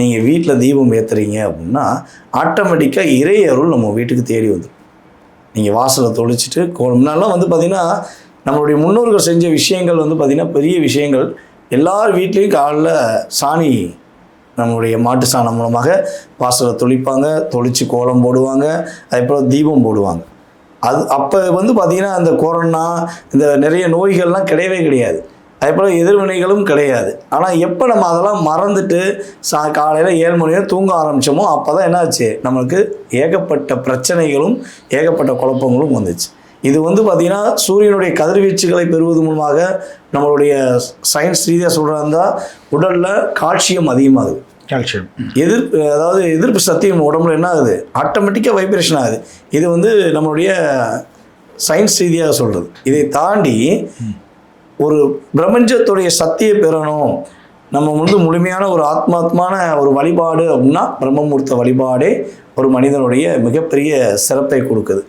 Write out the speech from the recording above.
நீங்கள் வீட்டில் தீபம் ஏற்றுறீங்க அப்படின்னா ஆட்டோமேட்டிக்காக இறை அருள் நம்ம வீட்டுக்கு தேடி வந்துடும் நீங்கள் வாசலை தொளிச்சிட்டு முன்னாலாம் வந்து பார்த்திங்கன்னா நம்மளுடைய முன்னோர்கள் செஞ்ச விஷயங்கள் வந்து பார்த்திங்கன்னா பெரிய விஷயங்கள். எல்லார் வீட்லேயும் காலைல சாணி நம்மளுடைய மாட்டு சாணம் மூலமாக வாசலை தொளிப்பாங்க தொளித்து கோலம் போடுவாங்க அதுக்கப்புறம் தீபம் போடுவாங்க. அது அப்போ வந்து பார்த்திங்கன்னா அந்த கொரோனா இந்த நிறைய நோய்கள்லாம் கிடையவே கிடையாது. அதேபோல் எதிர்வினைகளும் கிடையாது. ஆனால் எப்போ நம்ம அதெல்லாம் மறந்துட்டு சா காலையில் ஏழு மணி நேரம் தூங்க ஆரம்பித்தோமோ அப்போ தான் என்னாச்சு? நம்மளுக்கு ஏகப்பட்ட பிரச்சனைகளும் ஏகப்பட்ட குழப்பங்களும் வந்துச்சு. இது வந்து பார்த்திங்கன்னா சூரியனுடைய கதிர்வீச்சுகளை பெறுவது மூலமாக நம்மளுடைய சயின்ஸ் ரீதியாக சொல்கிறதா உடலில் கால்சியம் அதிகமாகுது. கால்சியம். எதிர்ப்பு அதாவது எதிர்ப்பு சக்தி நம்ம உடம்புல என்ன ஆகுது? ஆட்டோமேட்டிக்காக வைப்ரேஷன் ஆகுது. இது வந்து நம்மளுடைய சயின்ஸ் ரீதியாக சொல்கிறது இதை தாண்டி ஒரு பிரபஞ்சத்துடைய சக்தியை பெறணும். நம்ம வந்து முழுமையான ஒரு ஆத்மாத்மான ஒரு வழிபாடு அப்படின்னா பிரம்மமூர்த்த வழிபாடே ஒரு மனிதனுடைய மிகப்பெரிய சிறப்பை கொடுக்குது.